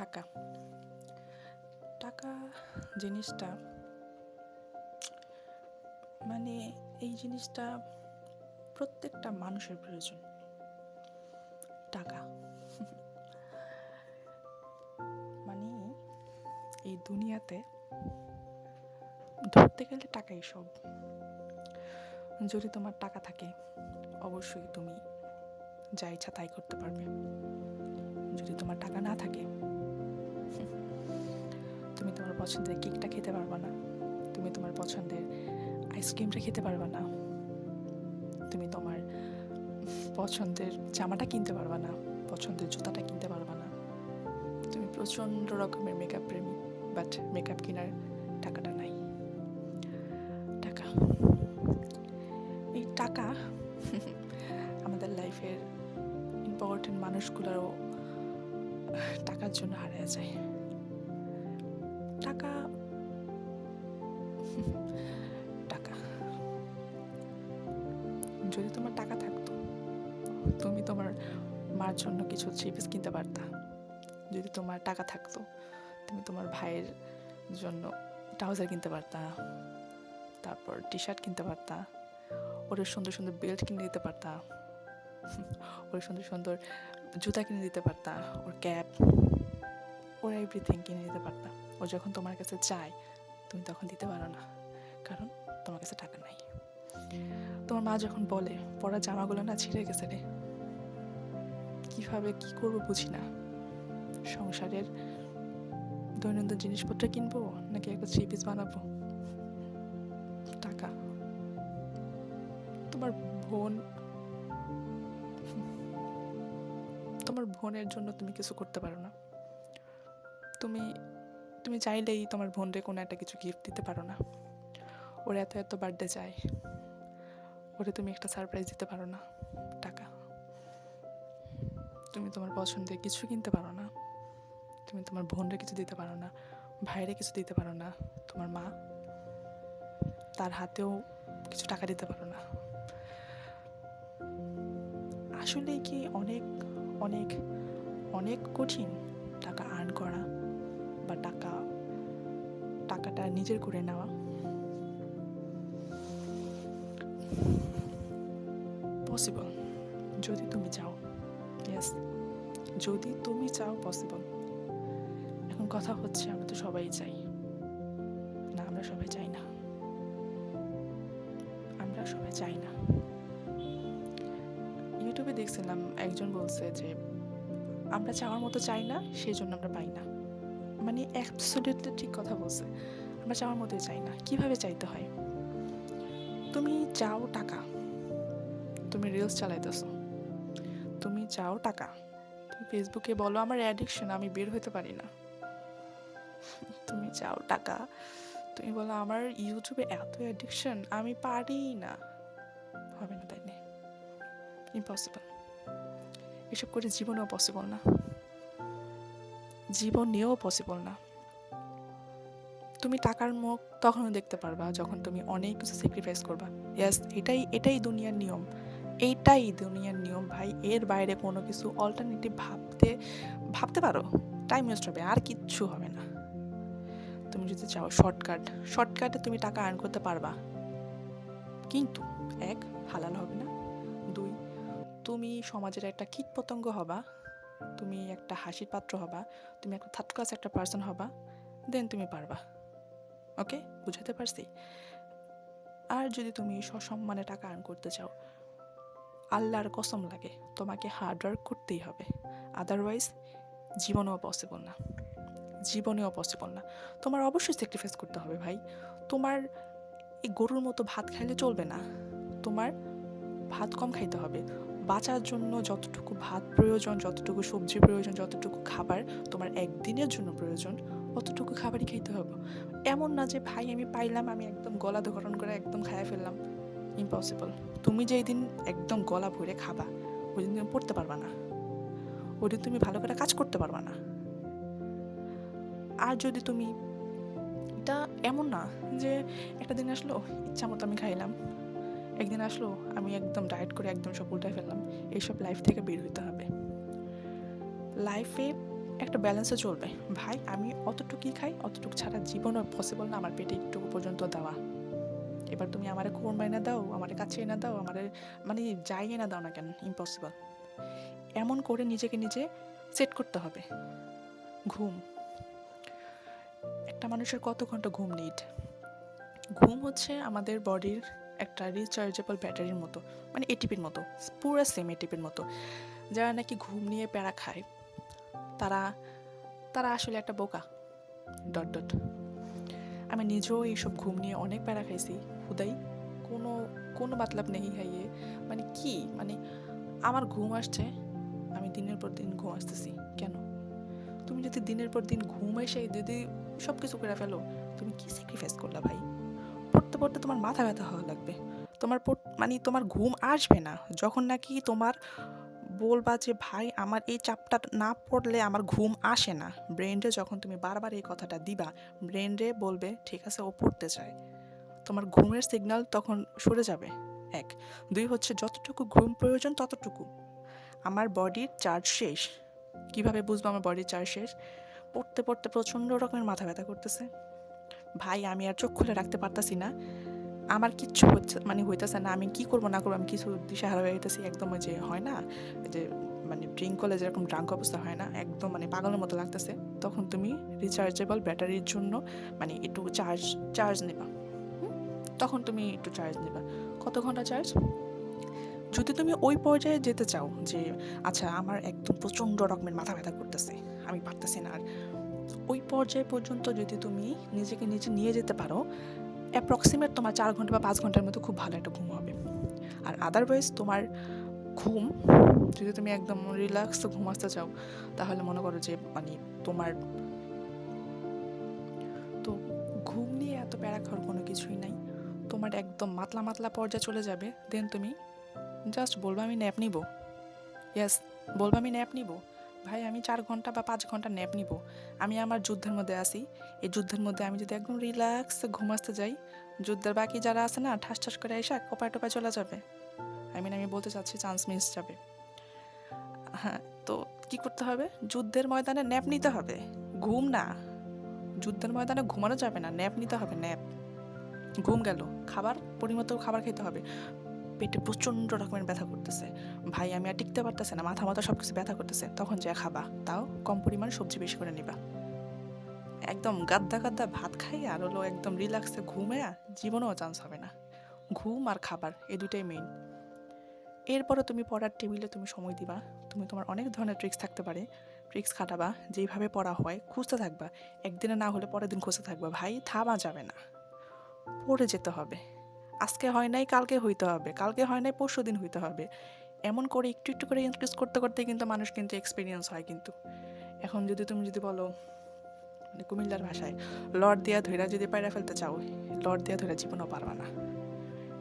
টাকা। টাকা জিনিসটা মানে এই জিনিসটা প্রত্যেকটা মানুষের প্রয়োজন। টাকা। মানে এই দুনিয়াতে ধরতে গেলে টাকাই সব। যদি তোমার টাকা থাকে, অবশ্যই তুমি যা ইচ্ছা তাই করতে পারবে। যদি তোমার টাকা না থাকে তুমি তোমার পছন্দের কেকটা খেতে পারবে না। তুমি তোমার পছন্দের আইসক্রিমটা খেতে পারবে না। তুমি তোমার পছন্দের জামাটা কিনতে পারবে না। পছন্দের জুতাটা কিনতে পারবে না। তুমি প্রচণ্ড রকমের মেকআপ প্রেমী বাট মেকআপ কেনার টাকাটা নাই। টাকা। এই টাকা আমাদের লাইফের ইম্পর্টেন্ট মানুষগুলোরও টাকার জন্য হারিয়ে যায়। টাকা। টাকা। যদি তোমার টাকা থাকতো, তুমি তোমার মার জন্য কিছু চিপস কিনতে পারতা। যদি তোমার টাকা থাকতো, তুমি তোমার ভাইয়ের জন্য ট্রাউজার কিনতে পারতা, তারপর টি শার্ট কিনতে পারতা ওদের সুন্দর সুন্দর বেল্ট কিনে দিতে পারতা, ওর সুন্দর সুন্দর জুতা কিনে দিতে পারতা, ওর ক্যাপ, ওর এভরিথিং কিনে দিতে পারতা। ও যখন তোমার কাছে চায়, তুমি তখন দিতে পারো না। কারণ তোমার কাছে টাকা নাই। তোমার মা যখন বলে পরা জামাগুলো না ছিঁড়ে গেছে রে। কীভাবে, কি করব বুঝি না। সংসারের দৈনন্দিন জিনিসপত্র কিনবো নাকি একটা থ্রি পিস বানাবো? টাকা। তোমার বোন, তোমার বোনের জন্য তুমি কিছু করতে পারো না। তুমি তুমি চাইলেই তোমার বোনরে কোনো একটা কিছু গিফট দিতে পারো না। ওর এত এত বার্থডে চায় ওরে তুমি একটা সারপ্রাইজ দিতে পারো না, টাকা। তুমি তোমার পছন্দের কিছু কিনতে পারো না। তুমি তোমার বোনরে কিছু দিতে পারো না, ভাইরে কিছু দিতে পারো না, তোমার মা তার হাতেও কিছু টাকা দিতে পারো না। আসলে কি অনেক অনেক অনেক কঠিন টাকা আর্ন করা? বা টাকা, টাকাটা নিজের করে নেওয়া। পসিবল যদি তুমি চাও। ইয়েস যদি তুমি চাও পসিবল এখন কথা হচ্ছে, আমরা তো সবাই চাই। না, আমরা সবাই চাই না। আমরা সবাই চাই না। ইউটিউবে দেখছিলাম, একজন বলছে যে, আমরা চাওয়ার মতো চাই না সেই জন্য আমরা পাই না। মানে অ্যাবসলিউটলি ঠিক কথা বলছে। আমরা চাওয়ার মতোই চাই না। কীভাবে চাইতে হয়? তুমি চাও টাকা। তুমি রিলস চালাইতেছো। তুমি চাও টাকা। তুমি ফেসবুকে বলো, আমার অ্যাডিকশন আমি বের হতে পারি না। তুমি চাও টাকা। তুমি বলো, আমার ইউটিউবে এত অ্যাডিকশন আমি পারি না। হবে না তাই না ইম্পসিবল এসব করে জীবনেও পসিবল না। জীবনেও পসিবল না। তুমি টাকার মুখ তখনও দেখতে পারবা যখন তুমি অনেক কিছু স্যাক্রিফাইস করবা। ইয়াস এটাই এটাই দুনিয়ার নিয়ম। এইটাই দুনিয়ার নিয়ম ভাই। এর বাইরে কোনো কিছু অল্টারনেটিভ ভাবতে ভাবতে পারো। টাইম ওয়েস্ট হবে, আর কিচ্ছু হবে না। তুমি যদি চাও শর্টকাট শর্টকাটে তুমি টাকা আর্ন করতে পারবা। কিন্তু, এক, হালাল হবে না। দুই, তুমি সমাজের একটা কীট পতঙ্গ হবা। তুমি একটা হাসির পাত্র হবা, তুমি একটা থার্ড ক্লাস একটা পার্সন হবা দেন তুমি পারবা। ওকে বুঝাতে পারছি? আর যদি তুমি সসম্মানে টাকা আর্ন করতে চাও, আল্লাহর কসম লাগে, তোমাকে হার্ড ওয়ার্ক করতেই হবে। আদারওয়াইজ জীবনেও পসিবল না। জীবনেও পসিবল না। তোমার অবশ্যই স্যাক্রিফাইস করতে হবে ভাই। তোমার এই গরুর মতো ভাত খাইলে চলবে না। তোমার ভাত কম খাইতে হবে। বাঁচার জন্য যতটুকু ভাত প্রয়োজন, যতটুকু সবজি প্রয়োজন, যতটুকু খাবার তোমার একদিনের জন্য প্রয়োজন, অতটুকু খাবারই খেতে হবে। এমন না যে, ভাই, আমি পাইলাম, আমি একদম গলা দোকরণ করে একদম খাইয়া ফেললাম। ইম্পসিবল তুমি যেই দিন একদম গলা ভরে খাবা ওই দিন তুমি পড়তে পারবা না। ওই দিন তুমি ভালো করে কাজ করতে পারবা না। আর যদি তুমি, এটা এমন না যে, একটা দিন আসলো, ইচ্ছা মতো আমি খাইলাম। একদিন আসলো, আমি একদম ডায়েট করে একদম সব উল্টায় ফেললাম। এইসব লাইফ থেকে বের হইতে হবে। লাইফে একটা ব্যালেন্সে চলবে। ভাই, আমি অতটুকুই খাই, অতটুকু ছাড়া জীবনও পসিবল না আমার পেটে একটু পর্যন্ত দেওয়া। এবার তুমি আমারে কোরমা এনে দাও, আমার কাছে এনে দাও, আমারে মানে যাই এনে দাও না কেন ইম্পসিবল এমন করে নিজেকে নিজে সেট করতে হবে। ঘুম। একটা মানুষের কত ঘণ্টা ঘুম নিড ঘুম হচ্ছে আমাদের বডির একটা রিচার্জেবল ব্যাটারির মতো মানে এটিপির মতো, পুরো সেম এটিপির মতো। যারা নাকি ঘুম নিয়ে প্যারা খায়, তারা তারা আসলে একটা বোকা। Dot dot. আমি নিজেও এইসব ঘুম নিয়ে অনেক প্যারা খাইছি, হুদাই। কোনো কোনো মাতলাব নেই খাইয়ে মানে কি? মানে আমার ঘুম আসছে, আমি দিনের পর দিন ঘুম আসতেছি। কেন? তুমি যদি দিনের পর দিন ঘুম এসে যদি সব কিছু করে ফেলো, তুমি কি স্যাক্রিফাইস করলা ভাই? পড়তে পড়তে তোমার মাথা ব্যথা হওয়া লাগবে। তোমার মানে তোমার ঘুম আসবে না। যখন নাকি তোমার বলবা যে, ভাই, আমার এই চাপটা না পড়লে আমার ঘুম আসে না। ব্রেনরে যখন তুমি বারবার এই কথাটা দিবা ব্রেনরে বলবে, ঠিক আছে, ও পড়তে চায়। তোমার ঘুমের সিগন্যাল তখন সরে যাবে। এক। দুই হচ্ছে, যতটুকু ঘুম প্রয়োজন ততটুকু। আমার বডির চার্জ শেষ। কীভাবে বুঝব আমার বডির চার্জ শেষ? পড়তে পড়তে প্রচণ্ড রকমের মাথা ব্যথা করতেছে। ভাই, আমি আর চোখ খুলে রাখতে পারতাছি না। আমার কিচ্ছু হচ্ছে মানে হইতেছে না, আমি কি করব না করব, আমি কিছু দিশাহারা হয়ে যেতেছি একদম ওই যে হয় না যে মানে ড্রিঙ্ক করলে যেরকম ড্রাঙ্ক অবস্থা হয় না, একদম মানে পাগলের মতো লাগতেছে। তখন তুমি রিচার্জেবল ব্যাটারির জন্য মানে একটু চার্জ চার্জ নেবা? তখন তুমি একটু চার্জ নেবা। কত ঘণ্টা চার্জ যদি তুমি ওই পর্যায়ে যেতে চাও যে আচ্ছা আমার একদম প্রচণ্ড রকমের মাথা ব্যথা করতেছে, আমি পারতেছি না আর ওই পর্যায় পর্যন্ত যদি তুমি নিজেকে নিজে নিয়ে যেতে পারো অ্যাপ্রক্সিমেট তোমার চার ঘণ্টা বা পাঁচ ঘণ্টার মতো খুব ভালো একটা ঘুম হবে। আর আদারওয়াইজ তোমার ঘুম, যদি তুমি একদম রিল্যাক্স ঘুম আসতে চাও, তাহলে মনে করো যে মানে তোমার তো ঘুম নিয়ে এত প্যারা খাওয়ার কোনো কিছুই নাই। তোমার একদম মাতলা মাতলা পর্যায়ে চলে যাবে। দেন তুমি জাস্ট বলব, আমি ন্যাপ নিব। ইয়েস বলব, আমি ন্যাপ নিব। ভাই, আমি চার ঘণ্টা বা পাঁচ ঘণ্টা ন্যাপ নিব। আমি আমার যুদ্ধের মধ্যে আসি এই যুদ্ধের মধ্যে আমি যদি একদম রিল্যাক্স ঘুমাতে যাই, যুদ্ধের বাকি যারা আছে না, ঠাস ঠাস করে এসে কোপায় টোপায় চলে যাবে। আই মিন আমি বলতে চাচ্ছি চান্স মিস যাবে। হ্যাঁ তো কি করতে হবে? যুদ্ধের ময়দানে ন্যাপ নিতে হবে। ঘুম না। যুদ্ধের ময়দানে ঘুমানো যাবে না। ন্যাপ নিতে হবে ন্যাপ ঘুম গেল। খাবার পরিমতো খাবার খেতে হবে। পেটে প্রচণ্ড রকমের ব্যথা করতেছে। ভাই, আমি আর টিকতে পারতেছে না, মাথা মাথা সব কিছু ব্যথা করতেছে, তখন যা খাবা, তাও কম পরিমাণ সবজি বেশি করে নিবা। একদম গাদ্দা গাদ্দা ভাত খাই আর হলো একদম রিল্যাক্সে ঘুমে জীবনেও চান্স হবে না। ঘুম আর খাবার এই দুটাই মেইন এরপরও তুমি পড়ার টেবিলে তুমি সময় দিবা, তুমি তোমার অনেক ধরনের ট্রিক্স থাকতে পারে। ট্রিক্স খাটাবা, যেইভাবে পড়া হয়, খুঁজতে থাকবা। একদিনে না হলে পরের দিন খুঁজতে থাকবা। ভাই, থামা যাবে না। পড়ে যেতে হবে। আজকে হয় নাই, কালকে হইতে হবে। কালকে হয় নাই, পরশু দিন হইতে হবে। এমন করে একটু একটু করে ইনক্রিজ করতে করতে কিন্তু মানুষ কিন্তু এক্সপিরিয়েন্স হয় কিন্তু। এখন যদি তুমি যদি বলো মানে কুমিল্লার ভাষায় লড দিয়া ধৈরা যদি পায়রা ফেলতে চাও লড দিয়া ধৈরা জীবনও পারবা না।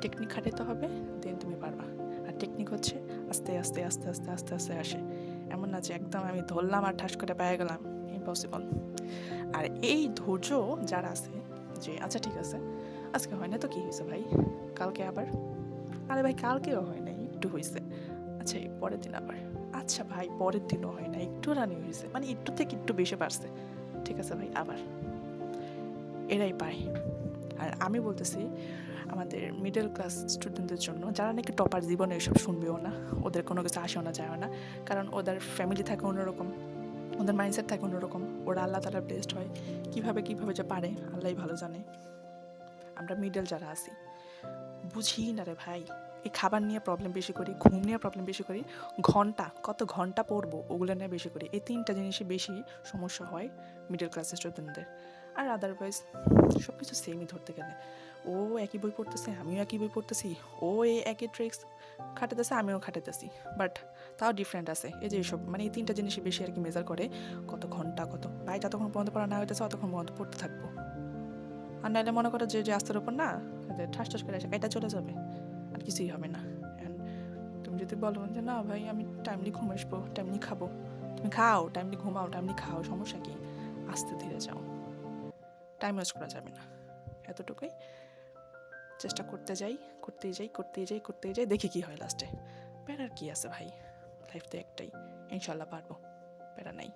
টেকনিক খাটাইতে হবে দেন তুমি পারবা। আর টেকনিক হচ্ছে আস্তে আস্তে আস্তে আস্তে আস্তে আস্তে আসে। এমন না যে একদম আমি ধরলাম আর ঠাস করে পেয়ে গেলাম। ইম্পসিবল আর এই ধৈর্য যারা আছে, যে আচ্ছা ঠিক আছে আজকে হয় না তো, কি হয়েছে ভাই? কালকে আবার? আরে ভাই, কালকেও হয় না একটু হয়েছে। আচ্ছা পরের দিন আবার। আচ্ছা ভাই, পরের দিনও হয় না একটু রানি হয়েছে। মানে একটু থেকে একটু বেশি পারছে ঠিক আছে ভাই, আবার। এরাই পায় আর আমি বলতেছি, আমাদের মিডল ক্লাস স্টুডেন্টদের জন্য, যারা নাকি টপার জীবনে এসব শুনবেও না, ওদের কোনো কিছু আসেও না, যায়ও না, কারণ ওদের ফ্যামিলি থাকে অন্যরকম, ওদের মাইন্ডসেট থাকে অন্যরকম, ওরা আল্লাহ তালা ব্লেসড হয়। কীভাবে কীভাবে যে পারে, আল্লাহই ভালো জানে। আমরা মিডল যারা আছি, বুঝি না রে ভাই, এই খাবার নিয়ে প্রবলেম বেশি করি, ঘুম নিয়ে প্রবলেম বেশি করি, ঘণ্টা, কত ঘণ্টা পড়ব ওগুলো নিয়ে বেশি করি, এই তিনটা জিনিসই বেশি সমস্যা হয় মিডল ক্লাসের স্টুডেন্টদের আর আদারওয়াইজ সব কিছু সেমই ধরতে গেলে। ও একই বই পড়তেছে, আমিও একই বই পড়তেছি, ও এই একই ট্রিক্স খাটাতেছে আমিও খাটাতেছি বাট তাও ডিফারেন্ট আছে, এই যে এইসব মানে এই তিনটা জিনিসই বেশি আর কি মেজার করে, কত ঘণ্টা, কত, ভাই যতক্ষণ বন্ধ পড়া না হইতেছে ততক্ষণ বন্ধ পড়তে থাকব। আর নাহলে মনে করো যে যে আস্তের ওপর না ঠাস ঠাস করে এটা চলে যাবে, আর কিছুই হবে না। তুমি যদি বলো যে না ভাই, আমি টাইমলি ঘুম আসব টাইমলি খাব। তুমি খাও টাইমলি ঘুমাও টাইমলি খাও, সমস্যা কি? আস্তে ধীরে যাও। টাইম ওয়েস্ট করা যাবে না। এতটুকুই। চেষ্টা করতে যাই, করতেই যাই করতেই যাই করতেই যাই, দেখি কি হয় লাস্টে প্যারার কি আছে ভাই? লাইফ তো একটাই। ইনশাল্লাহ পারব। প্যারা নাই।